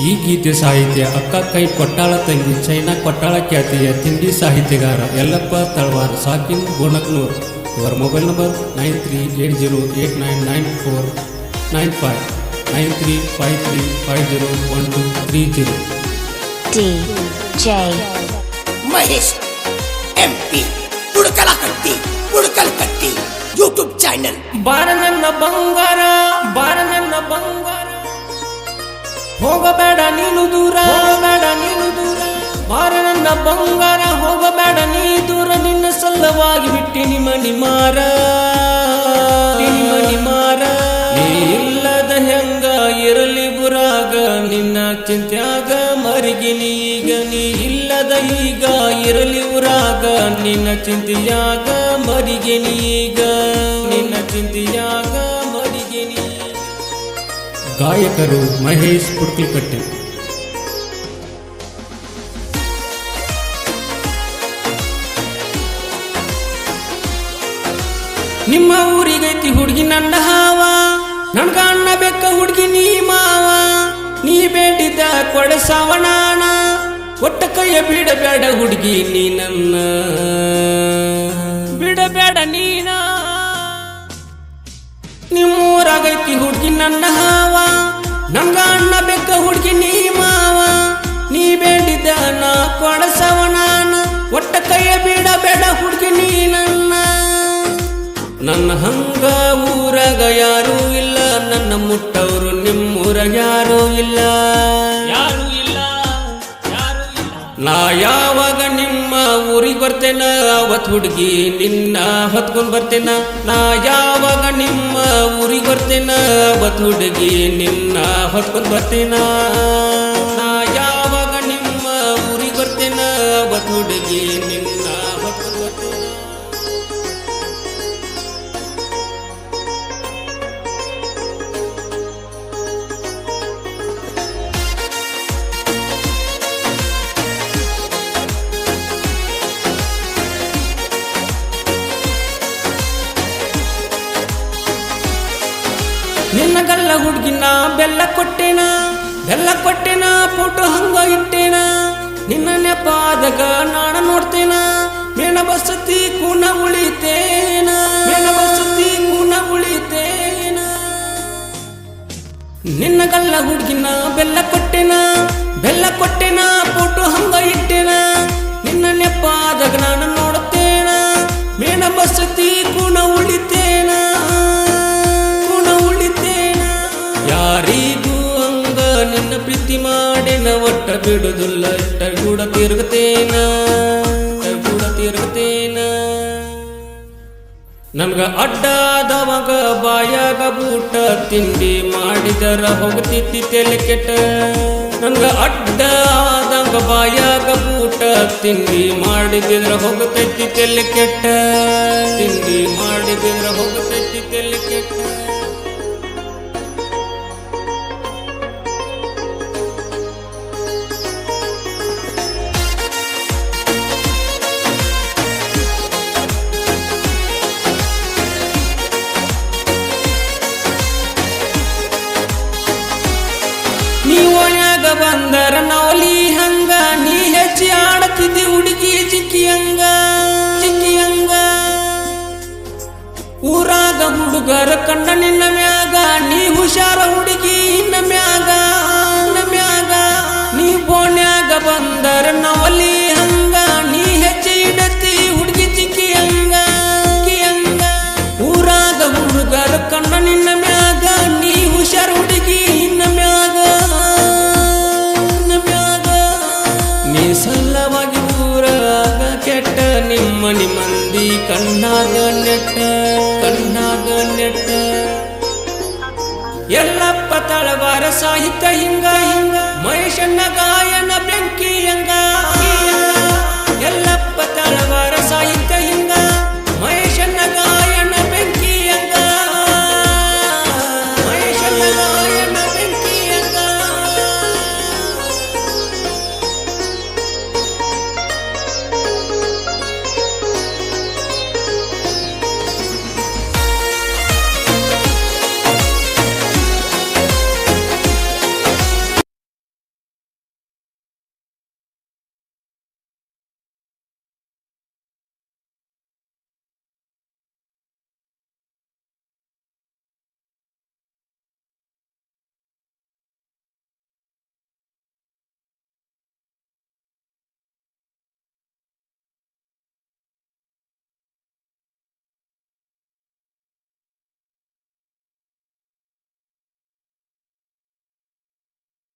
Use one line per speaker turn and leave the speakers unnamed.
ಈ ಗೀತೆ ಸಾಹಿತ್ಯ ಅಕ್ಕ ಕೈ ಕೊಟ್ಟಾಳ ತಂಗಿ ಚೈನಾ ಕೊಟ್ಟಾಳ ಖ್ಯಾತಿಯ ತಿಂಡಿ ಸಾಹಿತ್ಯಗಾರ ಯಲ್ಲಪ್ಪ ತಳವಾರ್ ಸಾಕಿನ್ ಗೋಣಕ್ನೂರ್ ಇವರ mobile number nine three eight zero eight nine nine four nine five nine three five three five zero one two three zero
DJ
Mahesh MP ಹುಡುಕಲ ಕಟ್ಟಿ ಹುಡುಕಲ ಕಟ್ಟಿ ಯೂಟ್ಯೂಬ್ ಚಾನೆಲ್
ಬಾರ ನನ್ನ ಬಂಗಾರ ಬಾರ ನನ್ನ ಬಂಗಾರ ಹೋಗಬೇಡ ನೀನು ದೂರ ಬೇಡ ನೀನು ದೂರ. ಬಾರ ನನ್ನ ಬಂಗಾರ, ಹೋಗಬೇಡ ನೀ ದೂರ. ನಿನ್ನ ಸಲ್ಲವಾಗಿ ಬಿಟ್ಟಿ ಮನಿ ಮಾರ ಮನಿ ಮಾರ ನೀ ಇಲ್ಲದ ಹೆಂಗ ಇರಲಿ ಬುರಾಗ, ನಿನ್ನ ಚಿಂತ್ಯಾಗ ಮರಿಗಿನಿ ಈಗ. ನೀ ಇಲ್ಲದ ಈಗ ಇರಲಿ ಉರಾಗ ನಿನ್ನ ಚಿಂತೆಯಾಗ ಮರಿಗಿನಿ ಈಗ. ನಿನ್ನ ಚಿಂತೆಯಾಗ
ಗಾಯಕರು ಮಹೇಶ್ ಕುಡ್ಕಲ್ಕಟ್ಟೆ
ನಿಮ್ಮ ಊರಿಗೈತಿ ಹುಡುಗಿ ನನ್ನ ಹಾವ ನನ್ಗಣ್ಣ ಬೆಕ್ಕ ಹುಡುಗಿ ನೀ ಮಾವ. ನೀ ಬೇಡಿದ ಕೊಡಸವಣಾನ ಒಟ್ಟ ಕೈಯ ಬಿಡಬೇಡ ಹುಡುಗಿ ನೀ ನನ್ನ ಬಿಡಬೇಡ ನೀನ. ನಿಮ್ಮೂರಾಗೈತಿ ಹುಡುಗಿ ನನ್ನ ಹಾವ ನಂಗ ಅಣ್ಣ ಬೆಕ್ಕ ಹುಡುಗಿ ನೀ ಮಾವ. ನೀ ಬೇಡಿದ ನಾ ಕೊಡಸವಣಾನ ಒಟ್ಟ ಕೈಯ ಬೇಡ ಹುಡುಗಿ ನೀ ನನ್ನ. ನನ್ನ ಹಂಗ ಊರಾಗ ಯಾರೂ ಇಲ್ಲ. ನನ್ನ ಮುಟ್ಟವರು ನಿಮ್ಮೂರ ಯಾರೂ ಇಲ್ಲ. ಯಾರು ನಾ ಯಾವಾಗ ನಿಮ್ಮ ಊರಿಗೆ ಬರ್ತೇನ? ಅವತ್ ಹುಡುಗಿ ನಿನ್ನ ಹೊತ್ಕೊಂಡು ಬರ್ತೇನ. ನಾ ಯಾವಾಗ ನಿಮ್ಮ ಊರಿಗೆ ಬರ್ತೇನ? ಅವತ್ ಹುಡುಗಿ ನಿನ್ನ ಹೊತ್ಕೊಂಡು ಬರ್ತೇನ. ನಾ ಯಾವಾಗ ನಿಮ್ಮ ಊರಿಗೆ ಬರ್ತೇನ? ಅವತ್ ಹುಡುಗಿ ನಿನ್ನ ಹೊತ್ಕೊಂಡು ಬರ್ತೇನ. ನಿನ್ನ ಗಲ್ಲ ಹುಡುಗಿನ ಬೆಲ್ಲ ಕೊಟ್ಟೆನ? ಬೆಲ್ಲ ಕೊಟ್ಟೆನ? ಫೋಟೋ ಹಂಗ ಇಟ್ಟೇನ? ನಿನ್ನ ನೆಪಾದಾಗ ನಾಣ ನೋಡ್ತೇನ? ಮೇಣ ಬಸತಿ ಕೂನ ಉಳಿತೇನ? ಮೇಣ ಬಸತಿ ಕೂನ ಉಳಿತೇನ? ನಿನ್ನ ಗಲ್ಲ ಹುಡುಗಿನ ಬೆಲ್ಲ ಕೊಟ್ಟೆನ? ಬೆಲ್ಲ ಕೊಟ್ಟೆನ ಮಾಡಿನ ಬಿಡುದುಲ್ಲ ಇಟ್ಟ ಕೂಡ ತಿರುಗತೇನ ಕೂಡ ತಿರುಗತೇನ ನಮ್ಗ ಅಡ್ಡಾದವಾಗ ಬಾಯಾಗ ಬೂಟ ತಿಂಡಿ ಮಾಡಿದರ ಹೋಗ್ತಿತ್ತಿ ತೆಲೆ ಕೆಟ್ಟ. ನಮ್ಗ ಅಡ್ಡ ಆದಂಗ ಬಾಯಾಗ ಬೂಟ ತಿಂಡಿ ಮಾಡಿದ್ರ ಹೋಗ್ತೈತಿ ತೆಲೆ ಕೆಟ್ಟ. ತಿಂಡಿ ಮಾಡಿದ್ರ ಹೋಗ್ತೈತಿ ತೆಲೆ ಕೆಟ್ಟ. ನೀ ಸಲ್ಲವಾಗಿ ಊರಾಗ ಕೆಟ್ಟ ನಿಮ್ಮನಿ ಮಂದಿ ಕಣ್ಣಾಗ ನೆಟ್ಟ ಕಣ್ಣಾಗ ನೆಟ್ಟ ಎಲ್ಲಪ್ಪ ತಳವಾರ ಸಾಹಿತ್ಯ ಹಿಂಗ ಹಿಂಗ ಮಹೇಶಣ್ಣ ಗಾಯನ ಬೆಂಕಿ ಹಂಗ